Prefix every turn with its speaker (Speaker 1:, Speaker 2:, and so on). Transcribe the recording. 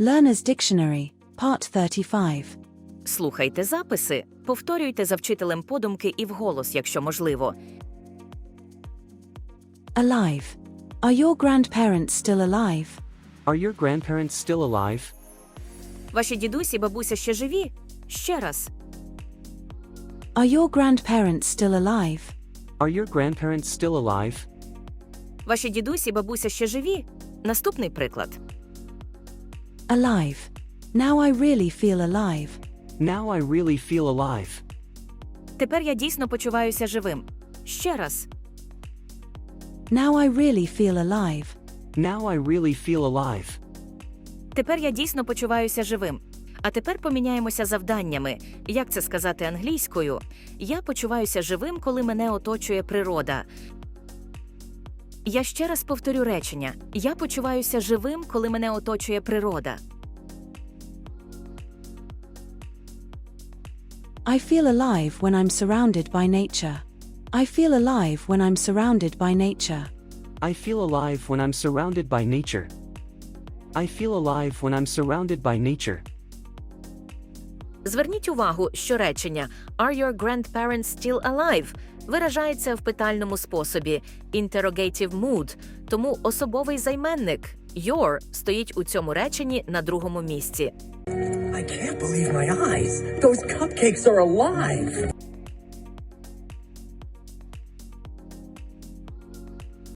Speaker 1: Learner's Dictionary, Part 35.
Speaker 2: Слухайте записи, повторюйте за вчителем подумки і вголос, якщо можливо.
Speaker 1: Alive. Are your grandparents still alive?
Speaker 3: Are your grandparents still alive?
Speaker 2: Ваші дідусі і бабуся ще живі? Ще раз.
Speaker 1: Are your grandparents still alive?
Speaker 3: Are your grandparents still alive?
Speaker 2: Ваші дідусі і бабуся ще живі? Наступний приклад.
Speaker 1: Alive. Now I really feel alive.
Speaker 3: Now I really feel alive.
Speaker 2: Тепер я дійсно почуваюся живим. Ще раз.
Speaker 1: Now I really feel alive.
Speaker 3: Now I really feel alive.
Speaker 2: Тепер я дійсно почуваюся живим. А тепер поміняємося завданнями. Як це сказати англійською? Я почуваюся живим, коли мене оточує природа. Я ще раз повторю речення: я почуваюся живим, коли мене оточує природа.
Speaker 1: I feel alive when I'm surrounded by nature. I feel alive when I'm surrounded by nature.
Speaker 3: I feel alive when I'm surrounded by nature. I feel alive when I'm surrounded by nature.
Speaker 2: Зверніть увагу, що речення Are your grandparents still alive? виражається в питальному способі interrogative mood, тому особовий займенник your стоїть у цьому реченні на другому місці.
Speaker 4: I can't believe my eyes. Those cupcakes are alive.